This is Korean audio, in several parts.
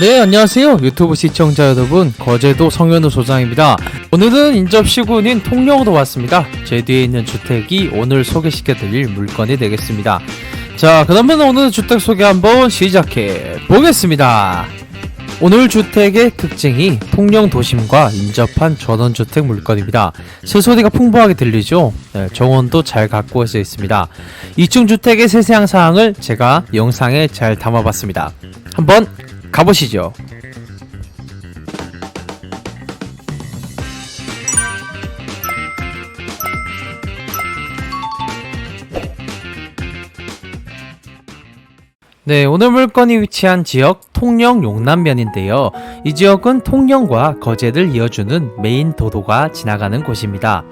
네, 안녕하세요. 유튜브 시청자 여러분. 거제도 성현우 소장입니다. 오늘은 인접시군인 통영으로 왔습니다. 제 뒤에 있는 주택이 오늘 소개시켜드릴 물건이 되겠습니다. 자, 그러면 오늘 주택 소개 한번 시작해 보겠습니다. 오늘 주택의 특징이 통영 도심과 인접한 전원주택 물건입니다. 새소리가 풍부하게 들리죠? 네, 정원도 잘 갖고져 있습니다. 2층 주택의 세세한 사항을 제가 영상에 잘 담아봤습니다. 한번 가보시죠. 네, 오늘 물건이 위치한 지역 통영 용남면인데요. 이 지역은 통영과 거제를 이어주는 메인 도로가 지나가는 곳입니다.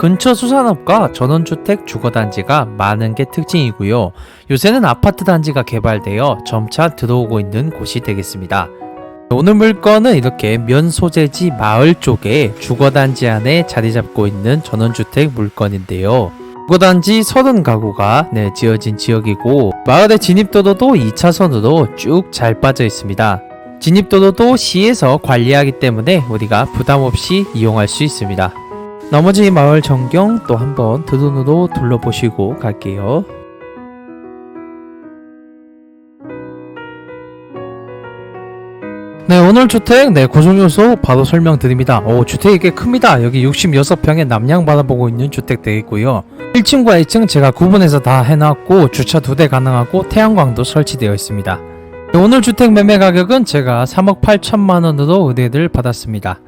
근처 수산업과 전원주택 주거단지가 많은 게 특징이고요. 요새는 아파트 단지가 개발되어 점차 들어오고 있는 곳이 되겠습니다. 오늘 물건은 이렇게 면 소재지 마을 쪽에 주거단지 안에 자리 잡고 있는 전원주택 물건인데요. 주거단지 30가구가 네, 지어진 지역이고 마을의 진입도로도 2차선으로 쭉 잘 빠져 있습니다. 진입도로도 시에서 관리하기 때문에 우리가 부담 없이 이용할 수 있습니다. 나머지 마을 전경 또 한번 드론으로 둘러보시고 갈게요. 네, 오늘 주택, 네, 고정요소 바로 설명드립니다. 오, 주택이 꽤 큽니다. 여기 66평에 남양 바라보고 있는 주택 되겠고요. 1층과 2층 제가 구분해서 다 해놨고, 주차 두 대 가능하고, 태양광도 설치되어 있습니다. 네, 오늘 주택 매매 가격은 제가 3억 8천만 원으로 의뢰를 받았습니다.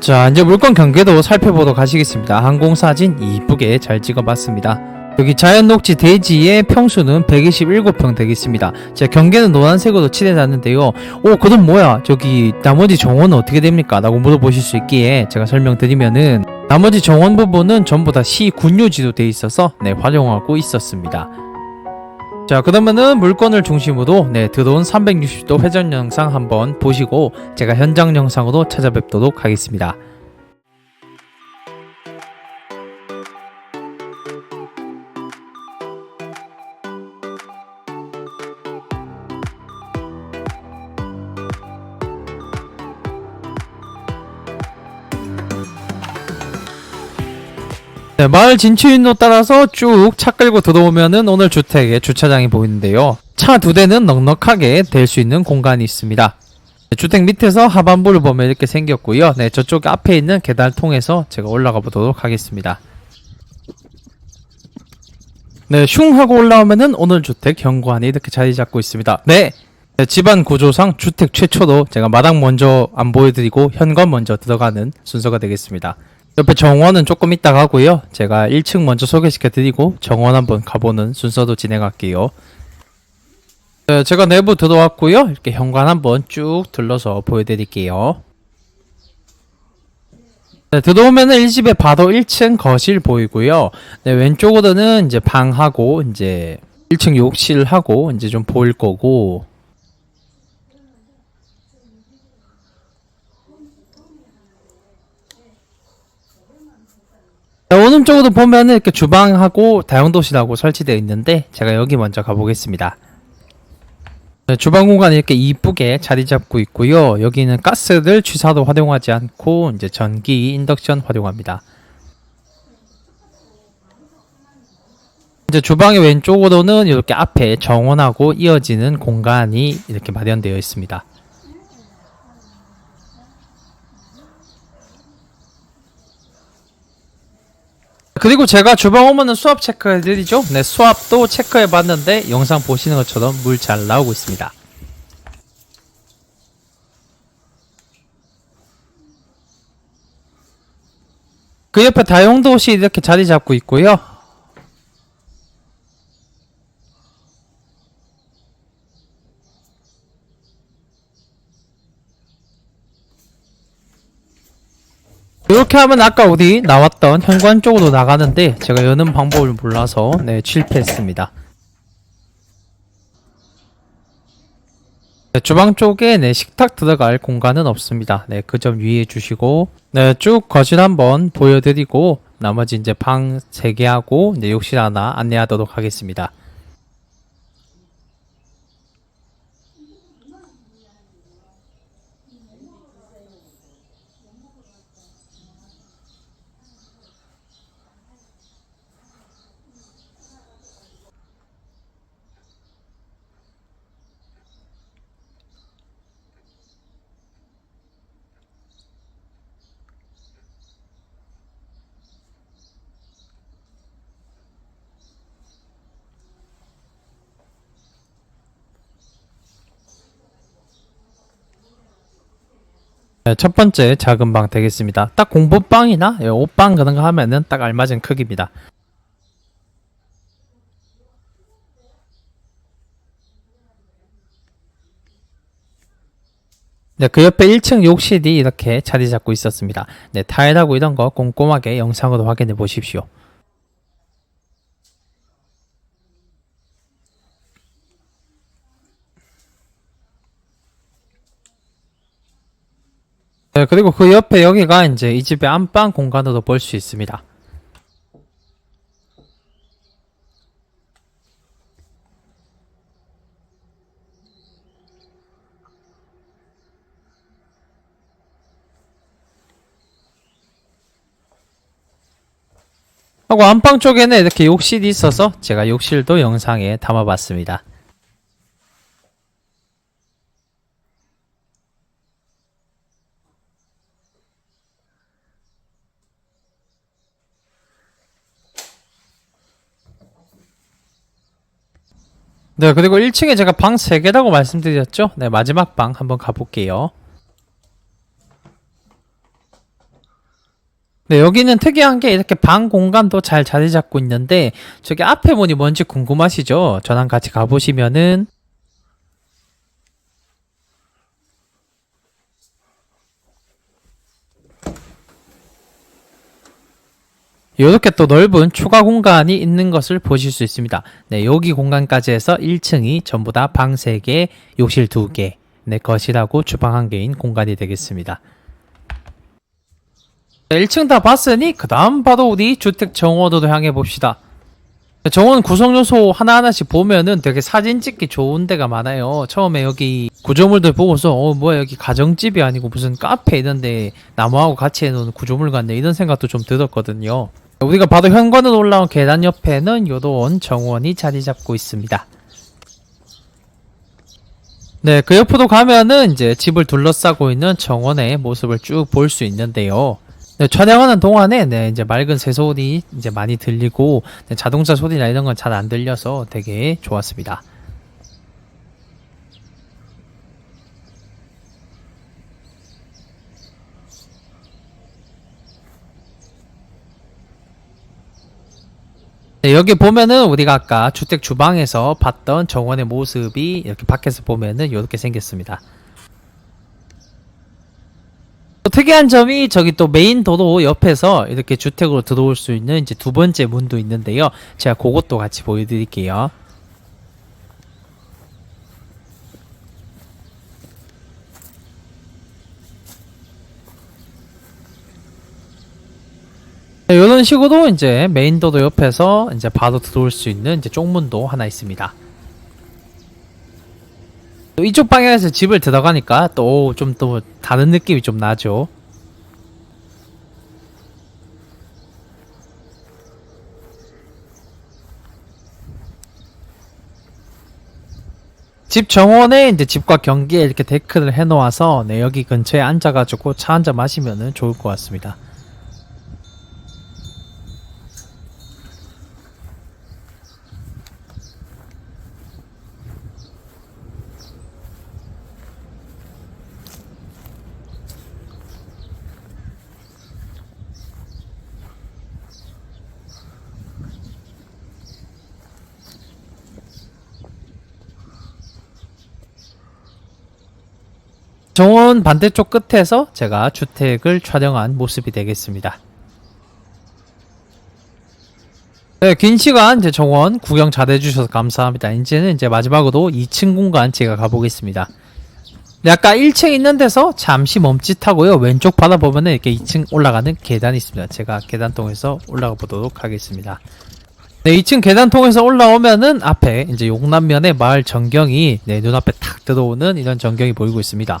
자, 이제 물건 경계도 살펴보도록 하시겠습니다. 항공사진 이쁘게 잘 찍어봤습니다. 여기 자연 녹지 대지의 평수는 127평 되겠습니다. 자, 경계는 노란색으로 칠해놨는데요. 오, 그럼 뭐야? 저기 나머지 정원은 어떻게 됩니까? 라고 물어보실 수 있기에 제가 설명드리면은 나머지 정원 부분은 전부 다 시 군유지로 돼 있어서 네, 활용하고 있었습니다. 자, 그러면은 물건을 중심으로 네, 드론 360도 회전 영상 한번 보시고 제가 현장 영상으로 찾아뵙도록 하겠습니다. 네, 마을 진출인로 따라서 쭉 차 끌고 들어오면은 오늘 주택의 주차장이 보이는데요. 차 두 대는 넉넉하게 댈 수 있는 공간이 있습니다. 네, 주택 밑에서 하반부를 보면 이렇게 생겼고요. 네, 저쪽 앞에 있는 계단을 통해서 제가 올라가 보도록 하겠습니다. 네, 슝 하고 올라오면은 오늘 주택 경관이 이렇게 자리 잡고 있습니다. 네, 네, 집안 구조상 주택 최초로 제가 마당 먼저 안 보여드리고 현관 먼저 들어가는 순서가 되겠습니다. 옆에 정원은 조금 이따 가고요. 제가 1층 먼저 소개시켜 드리고 정원 한번 가보는 순서도 진행할게요. 네, 제가 내부 들어왔고요. 이렇게 현관 한번 쭉 둘러서 보여드릴게요. 네, 들어오면은 1집에 바로 1층 거실 보이고요. 네, 왼쪽으로는 이제 방하고 이제 1층 욕실하고 이제 좀 보일 거고 오른쪽으로 보면은 이렇게 주방하고 다용도실하고 설치되어 있는데 제가 여기 먼저 가보겠습니다. 네, 주방 공간이 이렇게 이쁘게 자리 잡고 있고요. 여기는 가스를 취사로 활용하지 않고 이제 전기 인덕션 활용합니다. 이제 주방의 왼쪽으로는 이렇게 앞에 정원하고 이어지는 공간이 이렇게 마련되어 있습니다. 그리고 제가 주방 오면은 수압 체크해 드리죠. 네, 수압도 체크해 봤는데 영상 보시는 것처럼 물 잘 나오고 있습니다. 그 옆에 다용도시 이렇게 자리 잡고 있고요. 이렇게 하면 아까 우리 나왔던 현관 쪽으로 나가는데 제가 여는 방법을 몰라서 네 실패했습니다. 네, 주방 쪽에 네 식탁 들어갈 공간은 없습니다. 네 그 점 유의해 주시고 네쭉 거실 한번 보여드리고 나머지 이제 방 3개 하고 이제 욕실 하나 안내하도록 하겠습니다. 첫 번째 작은 방 되겠습니다. 딱 공부방이나 예, 옷방 그런 거 하면은 딱 알맞은 크기입니다. 네, 그 옆에 1층 욕실이 이렇게 자리 잡고 있었습니다. 네, 타일하고 이런 거 꼼꼼하게 영상으로 확인해 보십시오. 네, 그리고 그 옆에 여기가 이제 이 집의 안방 공간으로 볼 수 있습니다. 하고 안방 쪽에는 이렇게 욕실이 있어서 제가 욕실도 영상에 담아봤습니다. 네, 그리고 1층에 제가 방 3개라고 말씀드렸죠? 네, 마지막 방 한번 가볼게요. 네, 여기는 특이한 게 이렇게 방 공간도 잘 자리 잡고 있는데, 저기 앞에 문이 뭔지 궁금하시죠? 저랑 같이 가보시면은, 이렇게 또 넓은 추가 공간이 있는 것을 보실 수 있습니다. 네, 여기 공간까지 해서 1층이 전부 다 방 3개, 욕실 2개, 네, 거실하고 주방 1개인 공간이 되겠습니다. 1층 다 봤으니 그 다음 바로 우리 주택 정원으로 향해 봅시다. 정원 구성 요소 하나하나씩 보면은 되게 사진 찍기 좋은 데가 많아요. 처음에 여기 구조물들 보고서 어 뭐야 여기 가정집이 아니고 무슨 카페 이런데 나무하고 같이 해놓은 구조물 같네 이런 생각도 좀 들었거든요. 우리가 바로 현관으로 올라온 계단 옆에는 요런 정원이 자리 잡고 있습니다. 네, 그 옆으로 가면은 이제 집을 둘러싸고 있는 정원의 모습을 쭉 볼 수 있는데요. 네, 촬영하는 동안에 네, 이제 맑은 새소리 이제 많이 들리고 네, 자동차 소리나 이런 건 잘 안 들려서 되게 좋았습니다. 네, 여기 보면은 우리가 아까 주택 주방에서 봤던 정원의 모습이 이렇게 밖에서 보면은 이렇게 생겼습니다. 또 특이한 점이 저기 또 메인 도로 옆에서 이렇게 주택으로 들어올 수 있는 이제 두 번째 문도 있는데요. 제가 그것도 같이 보여드릴게요. 이런 식으로 이제 메인 도로 옆에서 이제 바로 들어올 수 있는 이제 쪽문도 하나 있습니다. 또 이쪽 방향에서 집을 들어가니까 또 좀또 다른 느낌이 좀 나죠. 집 정원에 이제 집과 경계에 이렇게 데크를 해놓아서 네, 여기 근처에 앉아가지고 차 한 잔 마시면은 좋을 것 같습니다. 정원 반대쪽 끝에서 제가 주택을 촬영한 모습이 되겠습니다. 네, 긴 시간 이제 정원 구경 잘 해주셔서 감사합니다. 이제는 이제 마지막으로 2층 공간 제가 가보겠습니다. 네, 아까 1층 있는 데서 잠시 멈칫하고요. 왼쪽 바라보면 이렇게 2층 올라가는 계단이 있습니다. 제가 계단 통해서 올라가 보도록 하겠습니다. 네, 2층 계단 통해서 올라오면은 앞에 이제 용남면의 마을 전경이 네, 눈앞에 탁 들어오는 이런 전경이 보이고 있습니다.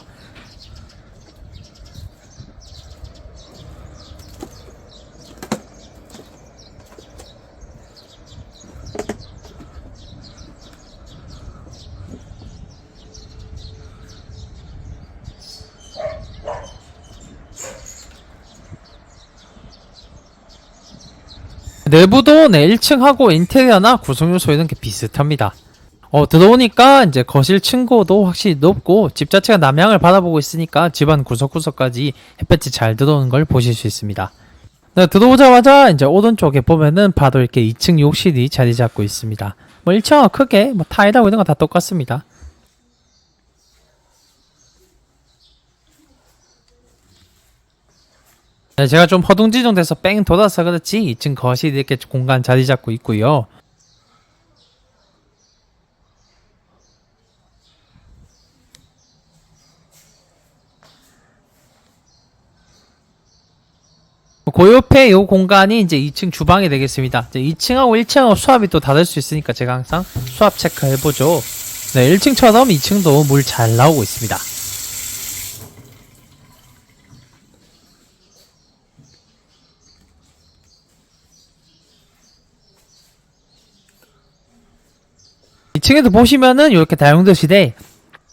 내부도 네, 1층하고 인테리어나 구성 요소 이런 게 비슷합니다. 어, 들어오니까 이제 거실 층고도 확실히 높고 집 자체가 남향을 바라보고 있으니까 집안 구석구석까지 햇볕이 잘 들어오는 걸 보실 수 있습니다. 네, 들어오자마자 이제 오른쪽에 보면은 바로 이렇게 2층 욕실이 자리 잡고 있습니다. 뭐 1층하고 크게 뭐 타일하고 이런 거 다 똑같습니다. 네, 제가 좀 허둥지둥 돼서 뺑 돌아서 그렇지 2층 거실이 이렇게 공간 자리 잡고 있고요. 그 옆에 이 공간이 이제 2층 주방이 되겠습니다. 이제 2층하고 1층하고 수압이 또 다를 수 있으니까 제가 항상 수압 체크해보죠. 네, 1층처럼 2층도 물 잘 나오고 있습니다. 이층에도 보시면은 이렇게 다용도실에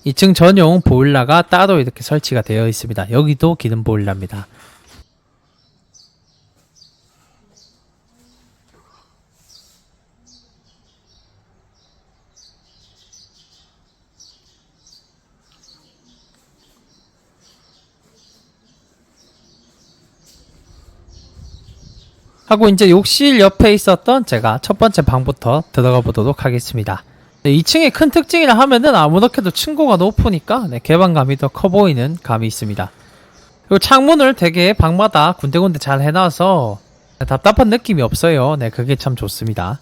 2층 전용 보일러가 따로 이렇게 설치가 되어 있습니다. 여기도 기름 보일러입니다. 하고 이제 욕실 옆에 있었던 제가 첫 번째 방부터 들어가 보도록 하겠습니다. 네, 2층의 큰 특징이라 하면은 아무렇게도 층고가 높으니까 네, 개방감이 더 커 보이는 감이 있습니다. 그리고 창문을 되게 방마다 군데군데 잘 해놔서 네, 답답한 느낌이 없어요. 네, 그게 참 좋습니다.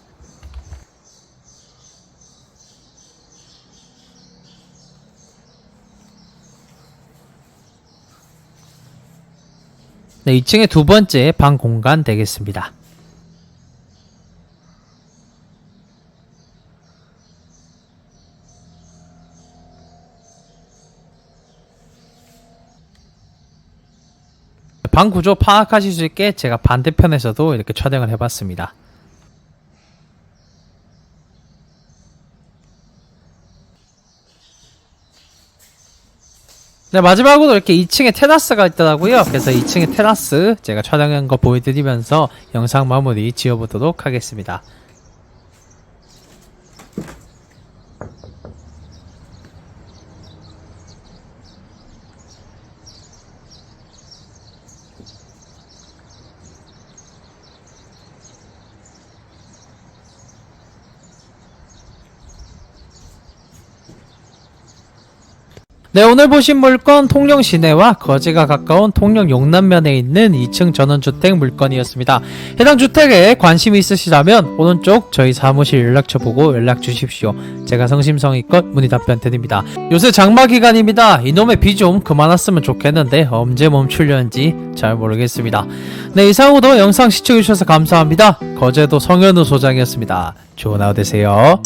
네, 2층의 두 번째 방 공간 되겠습니다. 방 구조 파악하실 수 있게 제가 반대편에서도 이렇게 촬영을 해봤습니다. 네, 마지막으로 이렇게 2층에 테라스가 있더라고요. 그래서 2층에 테라스 제가 촬영한 거 보여드리면서 영상 마무리 지어보도록 하겠습니다. 네, 오늘 보신 물건 통영 시내와 거제가 가까운 통영 용남면에 있는 2층 전원주택 물건이었습니다. 해당 주택에 관심이 있으시다면 오른쪽 저희 사무실 연락처 보고 연락 주십시오. 제가 성심성의껏 문의 답변 드립니다. 요새 장마 기간입니다. 이놈의 비 좀 그만 왔으면 좋겠는데 언제 멈추려는지 잘 모르겠습니다. 네, 이상으로 영상 시청해주셔서 감사합니다. 거제도 성현우 소장이었습니다. 좋은 하루 되세요.